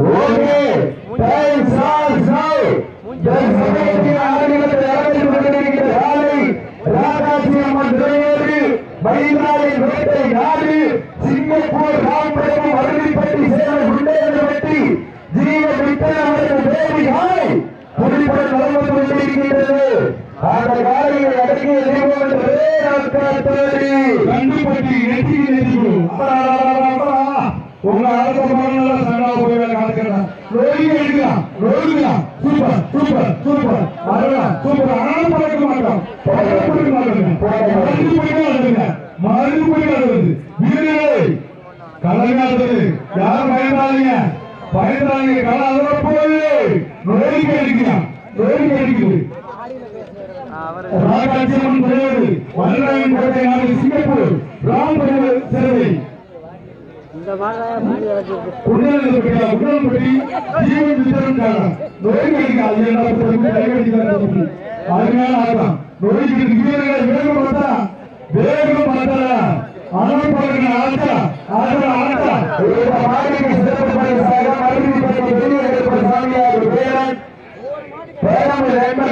오케이. எடுக்கலாம் ரோகிக்கலாம் super super super. வரலாம். சூப்பர். ஆனாலும் பழக்க மாட்டோம். பழக்க மாட்டோம். மருந்து போய் அழுது வீரர்களே கலைஞாத்தது யாரும் பயந்தாதீங்க பயந்தாதீங்க கலை அதோட போய் நோய்க்கு அடிக்கலாம் நோய்க்கு அடிக்குது ராஜாட்சியம் கிடையாது வல்லராயன் கோட்டை நாடு சிங்கப்பூர். சேவை இந்த உடல்நலப்படி உடல்படி ஜீவன் வித்தரம் காரணம் நோய் கிடைக்காது என்ன கைகடிக்கிறார் அதனால ஆகலாம் நோய்க்கு வீரர்கள் வேகம் பார்த்தா வேகம் பார்த்தா பாருங்க மாநில சிறப்பு பரிசாக சாமியார் பேரன்.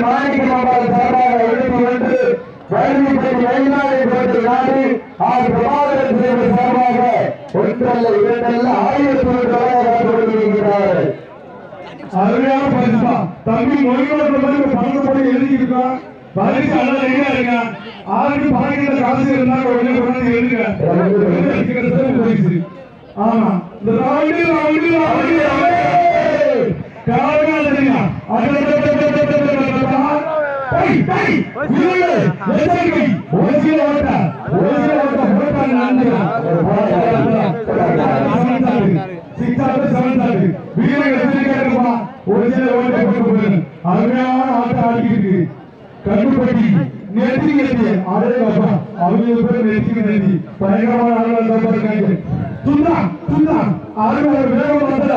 மாணிக்க சார்பாக எழுதி பிரபாகரன் சார்பாக ஒன்றல்ல இரண்டல்ல ஆயிரத்தி அருமையான பரிசு தம்பி மொழியோட மாதிரி பங்கு போய் எழுதியிருக்கோம் பரிசு எல்லாம் ரெடியா இருங்க ஆளுக்கு பணக்கிட்ட காசு இருந்தா உடனே கொண்டாந்து எழுதுங்க. பரிசு ஆமா. இந்த ரவுண்டு காரணம் டேய் வீரர்களே எச்சரிக்கை ஓசியில ஓட்ட ஓசியில ஓட்ட ஓட்டாங்க நான் சிக்ஸ் ஆறு செவன் ஆறு வீரர்கள் எச்சரிக்கையா ஒரு சில ஓட்டை போட்டு போயிரு அருமையான ஆட்டம் ஆடிக்கிட்டு கண்டுபட்டி நெத்தி நெத்தி அதே பாப்பா அவங்க பேர் நெத்தி நெத்தி பயங்கரமான ஆளுநர் தான் இருக்காங்க துண்டா துண்டா அருமை வேகம் பத்தல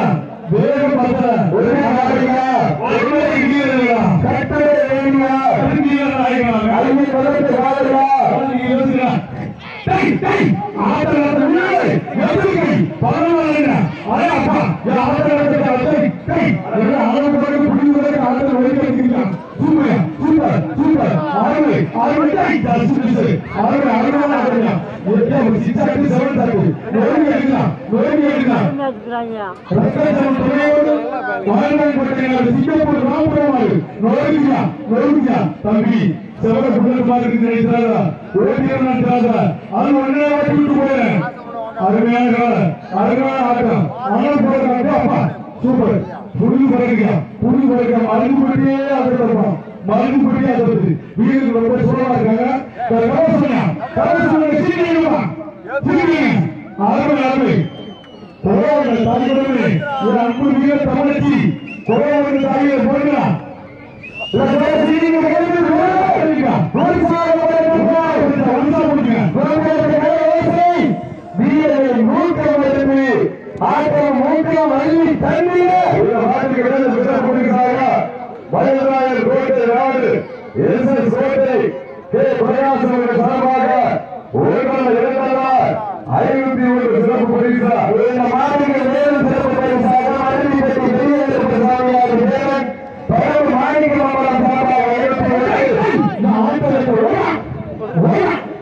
வேகம் பத்தல ஒரு நாளைக்கா ஒரே இடியலா கட்டளை வேணியா இடியலா ஆயிடுவாங்க அருமை பதத்தை வாழலா நீங்க யோசிக்கிறா டேய் டேய் ஆட்டத்தை முன்னாடி எதிர்க்கை பரவாயில்லைங்க அரே அப்பா என் ஆட்டத்தை டேய் டேய் எல்லாம் அளவு போட்டு புடிச்சு போட்டு ஆட்டத்தை ஒழிக்க வைக்கிறான் சூப்பர் சூப்பர் சூப்பர் அருமை அருமை டேய் தசுபிசு அருமை அருமையான ஒரு சிக்ஸ் செவன் நோய் எடுக்கலாம் நோய் எடுக்கலாம் துணையோடு சிங்கப்பூர் நோய்யா நோய்யா தம்பி செவர நடத்தாரா அது ஒன்னே விட்டு அருமையான அருமையான ஆட்டம் ஆனால் போடுறாங்க அப்பா சூப்பர் புரிஞ்சு பழகுங்க புரிஞ்சு பழகுங்க மருந்து அதை தருவோம் மறுபடியும் பட்டியே வருது வீட்டுக்கு ரொம்ப சூழலா இருக்காங்க. அருமை அருமை. கொரோனா தாய்களே ஒரு அன்பு மிக தமிழச்சி. கொரோனா தாயை ஆட்டம் மூன்றாம் அள்ளி தண்ணீர் வயதாயர் கோட்டை நாடு எஸ் எஸ் கோட்டை கே பிரகாசம் சார்பாக ஒரு இரண்டல்ல ஐநூத்தி ஒரு சிறப்பு பரிசா இந்த மாநில மேலும் சிறப்பு பரிசாக அறிவிப்பட்டி வெளியேற்ற சாமியார் தேவன் பரவு மாணிக்க மாமலம் சார்பாக ஐநூத்தி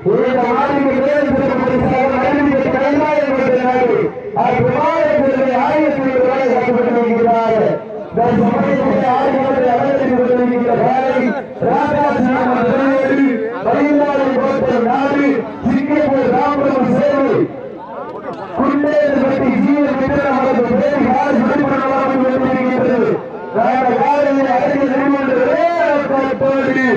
ஒரு இந்த மாநில மேலும் சிறப்பு பரிசாக அறிவிப்பட்டி கைலாயம் கோட்டை நாடு அது விமானத்திற்கு ஆயிரத்தி ஒரு ரூபாய் காட்டப்பட்டிருக்கிறார் இந்த சமயத்தில் ஆயிரத்தி அறுபத்தி கொண்டிருக்கிற வேலை ராஜாஜி திருநெல்வேலி மயிலாடி கோட்டை நாடு சிங்கப்பூர் ராமபுரம் சேவை குண்டேறுபட்டி ஜீவன் வித்தனம் அவரது பேர் யார் விடுபடலாம் கொண்டிருக்கிறது நாங்கள் காலையில் அடங்கிய நிறுவனங்களே தோல்வி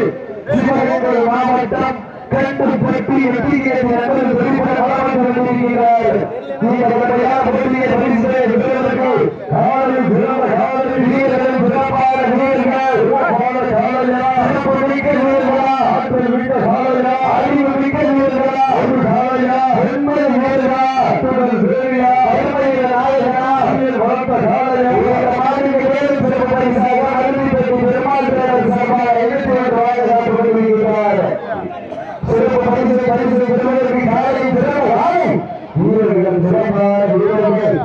சிவகங்கை மாவட்டம் கட்டுப்பட்டி எட்டிகேசி நகரில் வெளிப்பட வளர்ந்து கொண்டிருக்கிறார் நீங்கள் உடனடியாக போட்டியை பரிசை பெறுவதற்கு காலை சிறந்த காலை வீரர்கள் சிறப்பான வீரர்கள் சிறப்பான காலையா சிறப்பு மிக்க வீரர்களா ஆற்றல் மிக்க காலையா அறிவு மிக்க வீரர்களா ஒரு காலையா பெண்மை வீரர்களா அத்துடன் தேவியா அருமையில நாயகனா அறிவியல் வளர்த்த காலையா இந்த மாதிரி வேறு சிறப்பு பரிசாக அறிவிப்பட்டி பெருமாள் பேரர் சார்பாக எழுத்து வாங்க காட்டுக்கொண்டிருக்கிறார் சிறப்பு பரிசு பரிசு பெறுவதற்கு காலை சிறப்பு வாழும் வீரர்கள் சிறப்பான வீரர்கள்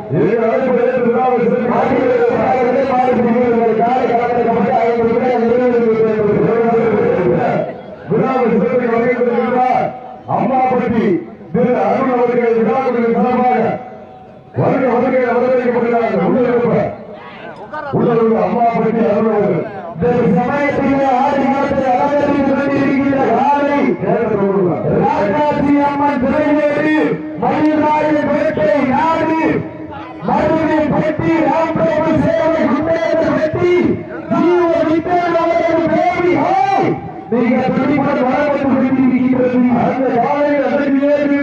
வருக வருக வரவேற்கப்படுகிறார்கள் உள்ள இருப்ப உள்ள இருப்ப அம்மா பற்றி அருள்வார்கள் இந்த சமயத்திலே ஆடி மாதத்தை அலங்கரித்துக் கொண்டிருக்கின்ற காலை ராஜாஜி அம்மன் திரைவேறு மயிலாய பேட்டை நாடு மருதி பெட்டி ராம்பிரபு சேவை குண்டேந்த பெட்டி ஜீவ வித்தல் அவரது பேரி நீங்கள் நீங்க துடிப்பட வளர்ந்து அந்த வாழை அடங்கியே இருக்கும்போது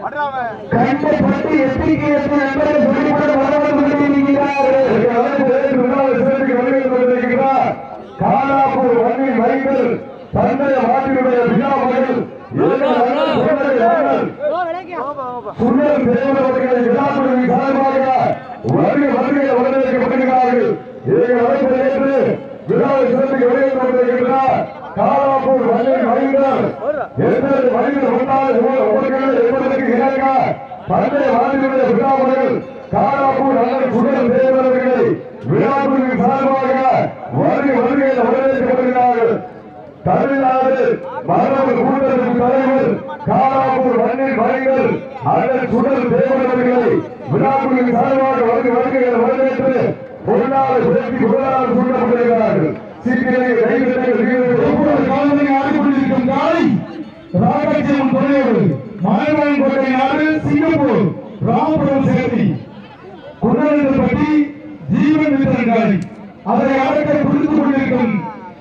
கண்டப்பட்டு எத்திரிக்கை எத்தனை நண்பர்கள் துடிப்பட வளர்ந்து கொண்டிருக்கிறார்கள் காலாப்பூர் தந்தைய சுந்தர் விழாக்குழுவின் மாணவர்களை தேவனவர்களை விழாக்குழுவின் சார்பாக வருகை வருகைகள் வரவேற்று பொருளாதார சேர்த்தி பொருளாதார சூட்டப்படுகிறார்கள் சீக்கிரம் கைவிட்டங்கள் காலத்தில் ஆடிக்கொண்டிருக்கும் காலை ராகட்சியம் துணையோடு மாயவன் கோட்டை நாடு சிங்கப்பூர் ராமபுரம் சேர்த்தி குன்னப்பட்டி ஜீவன் வித்தரங்காரி அதை அடக்க புரிந்து கொண்டிருக்கும்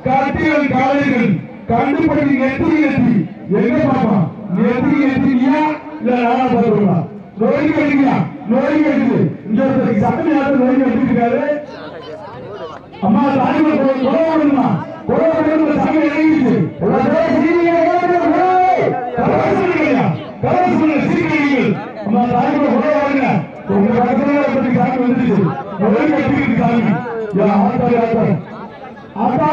கட்டிகள் காலைகள் கண்டுபடி நெற்றி நெற்றி எங்க பாப்பா? நெற்றி நெற்றியா இல்ல நானா பாத்துருவா நோய் கட்டியா நோய் கட்டுது இங்க ஒருத்தருக்கு சட்டை யாரும் நோய் கட்டிட்டு அம்மா தாய்மை குறை வேணுமா குறை வேணுமா சமயம் இறங்கிச்சு அம்மா உங்க பக்கத்துல ஒருத்தருக்கு சாமி நோய் கட்டிக்கிட்டு சாமி. ஆத்தா ஆத்தா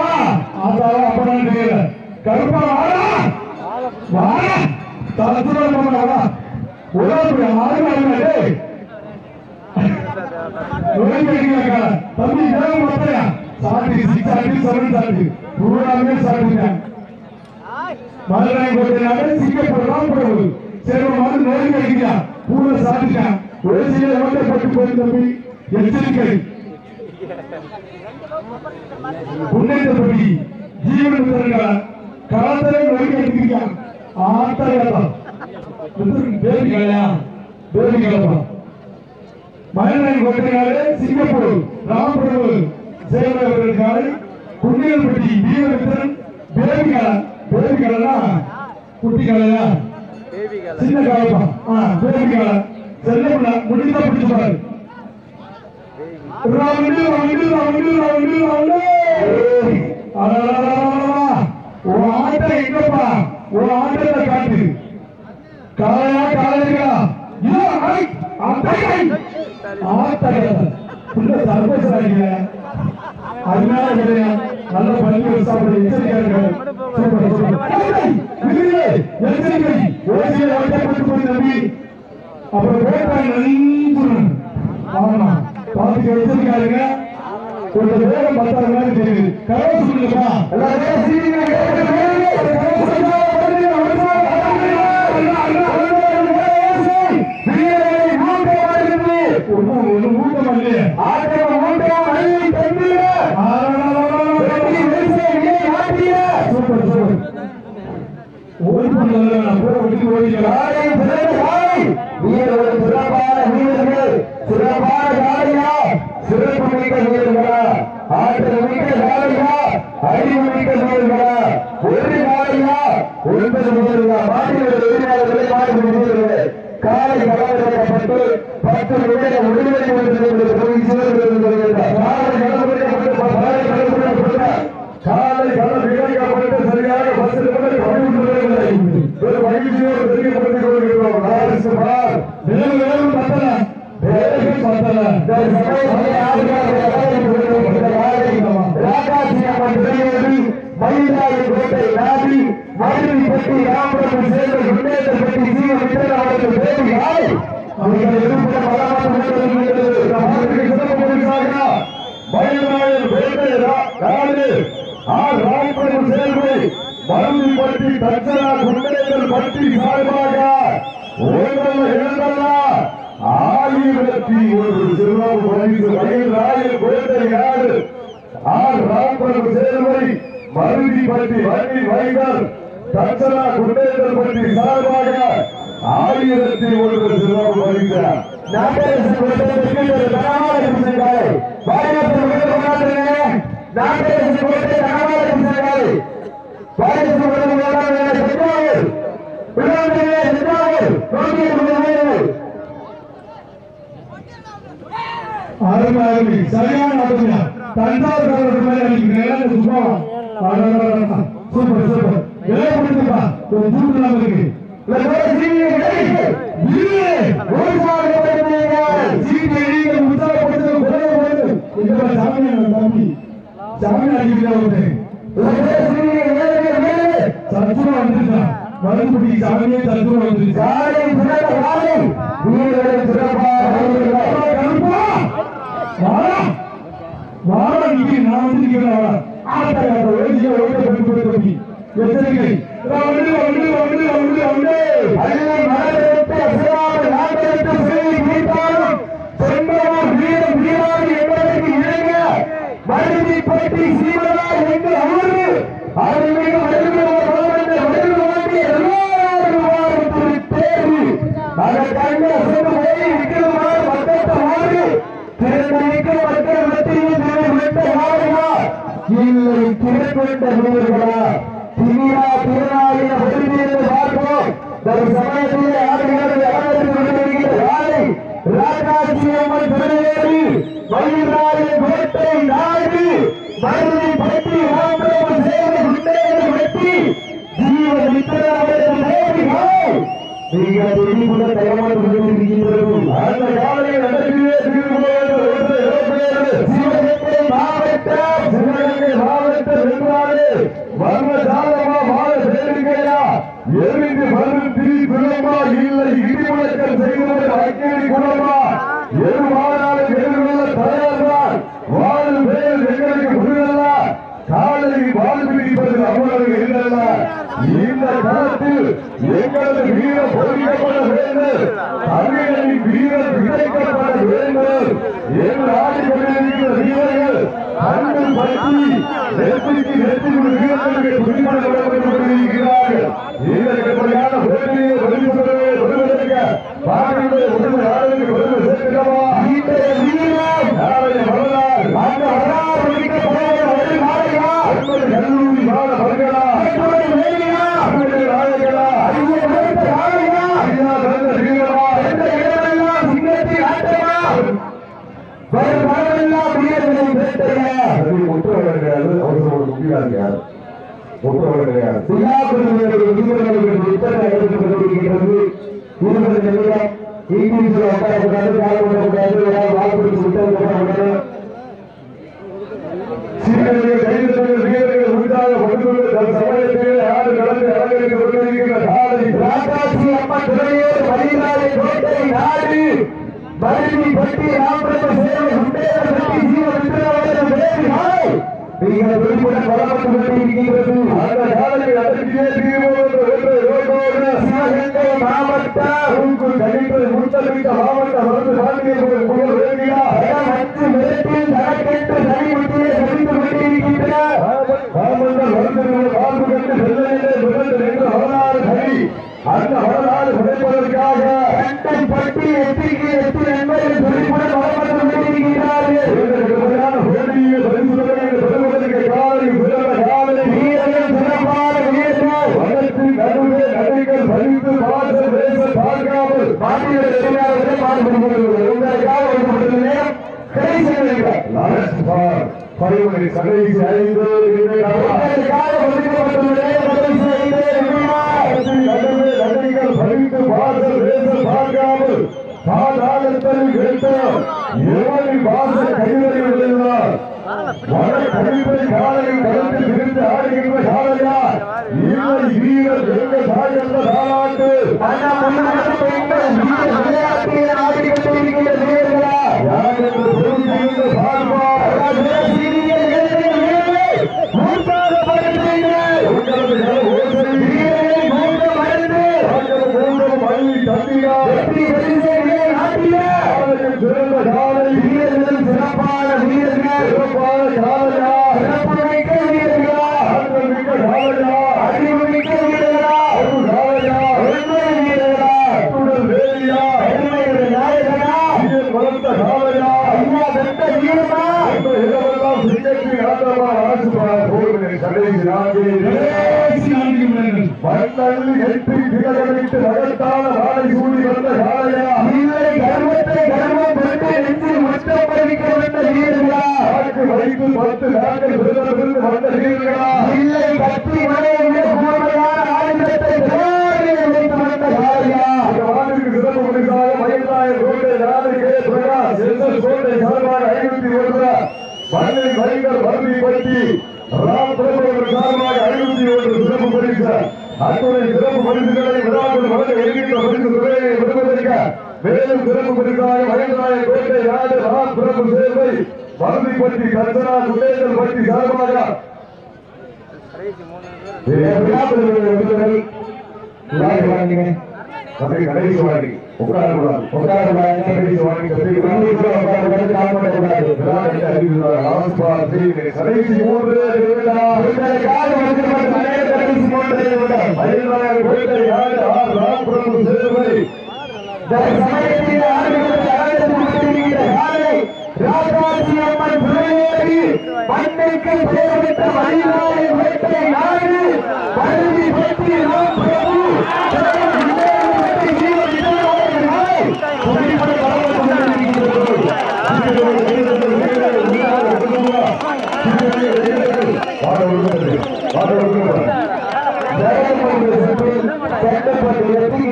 ஆத்தா அப்பதான் தெரியல கருப்பா வாடா. வாடா. தலத்துல நம்ம உலகத்துல ஆறு தம்பி தேவம் பார்த்தையா சாட்டி சிக்ஸ் ஆட்டி செவன் சாட்டி பூராமே சாட்டிட்டேன் மதுரை கோட்டையாக சிங்கப்பூர் ராம்பரவு சரி மாதிரி நோய் கட்டிக்கா பூரா சாட்டிட்டேன் ஒரு சில ஓட்டை பட்டு போய் தம்பி. எச்சரிக்கை. புண்ணேற்றப்படி ஜீவன் வித்தரங்கள காலத்திலே நோய் கட்டிக்கா ஆத்தாயா பேபி கலையா பேபி கலப்பா மயிலாய் கோட்டையாளே சிங்கப்பூர் ராமபிரபு சேவர்களுக்காக குன்னியல்பட்டி வீரவித்தன் பேபிகால பேபிகாலனா குட்டி காலையா சின்ன காலப்பா ஆ பேபிகால செல்லமுள்ள முடிந்தா பிடிச்சு பாரு round round round round round அடடடடடடடா. உன் ஆட்டம் எங்கப்பா உன் ஆட்டத்தை காட்டு காலையா காலையா ஐயோ, ஐ, உள்ள அதனால நல்ல சாப்பிட சூப்பர், சூப்பர். எச்சரிக்கை. ஓசியை போய் நம்பி. அப்புறம் ஆமா. கொஞ்சம் வேகம் பத்தாது தெரியுது. எல்லாரும் சிறப்பான பண்ணல சிறப்பு மிக்க வீரர்களா ஆற்றல் மிக்க காலையா அறிவு மிக்க வீரர்களா ஒரு காலையா ஒன்பது வீரர்களா மாநில தொழிலாளர்களை மாறி வீரர்கள் காலை களமிறக்கப்பட்டு பத்து நிமிடம் விடுதலை கொடுத்து போய் சிவர்கள் காலை களமிறக்கப்பட்டு காலை களமிறக்கப்பட்ட காலை களம் இறக்கப்பட்டு சரியாக பஸ் ஒரு மகிழ்ச்சியோடு தெரியப்படுத்திக் கொள்கிறோம் நாரிசு பார் மேலும் மேலும் பத்தல பேருக்கு பத்தல. கோட்டை நாடி மதுரைப்பட்டி ராமபுரம் சேர்ந்த குண்டேசப்பட்டி சீவமித்திரன் அவர்கள் பேருகிறாய் அவர்கள் எதிர்ப்புற பலமான முன்னேறுகிறது. தமிழகத்துக்கு சிறப்பு பரிசாக மயிலாயர் வேட்டை ரா- ராணி ஆர் ராமபுரம் சேர்வை மருந்திப்பட்டி தச்சரா குண்டேசல் பட்டி சார்பாக ஒன்றல்ல இரண்டல்ல ஆயிரத்தி ஒரு சிறுவம் பரிசு மயிலாயர் வேட்டை நாடு ஆர் ராமபுரம் சேர்வை மருந்திப்பட்டி வண்டி வைகர் தச்சனா குண்டேசல் பற்றி சார்பாக ஆயிரத்தி ஒன்று சிறுவர் பரிசு நாட்டரசு முதல் கொண்டாடுறீங்க நாட்டரசு முதல் கொண்டாடுறீங்க கொண்டு அருமை அருமை சரியான ஆட்டம்யா தஞ்சாவூர் காரர்கள் மேல அன்னைக்கு நிலையான சும்மா சூப்பர் சூப்பர். விலை கொடுத்துப்பா ஒரு தூக்கு இல்லாம இருக்கு இல்லை. சீட்டு தந்து உற்சாகப்படுத்துங்க, குரலை போடுங்க. இந்த மாதிரி சாமியார் தம்பி. சாமியார் சீவனா திறக்கொண்ட வீரர்களா திமிரா திருநாளின விருது பார்ப்போம் ஒரு ஆடுகிறது ஆடுகிறது யாரை அம்மன் திருநேரி கோட்டை நாடு மருதி சேவை ஜீவ நீங்கள் தெரிவுடன் தயமான கொண்டிருக்கின்றோம் அந்த காலையில் நீங்கள் விரும்புடன் வளப்பட்டு கொண்டிருக்கிறது அந்த காலை அடக்கியே தீர்வோம் என்ற யோகோடு சிவகங்கை மாவட்டம் உங்கு கணிப்பை முத்தமிட்ட மாவட்ட மருந்து சாந்தியர்கள் புகழ் வேண்டியார் இடம் அஞ்சு மிரட்டில் தனக்கென்று தடை செய்து படித்து பாசல் பேச பார்க்காமல் பாதாளத்தில் கிடைத்தோம் ஏழை பாசல் கைவரை விழுந்தார். வட கழிப்பை காலையில் கலந்து பிரித்து ஆடுகின்ற சாலையா இல்லை வீரர் எங்கள் சாய் என்ற சாலாட்டு இருக்கின்ற முடிந்து குறையை விடுவதற்க மேலும் சிறப்பு குறிப்பாக மகேந்திராய கோட்டை நாடு மகாபுரம் சேர்வை மருந்தி பற்றி கந்தனா குண்டேசல் பற்றி சார்பாக விளையாட்டு கத்திரி சட்டப்பட்டு எத்தனை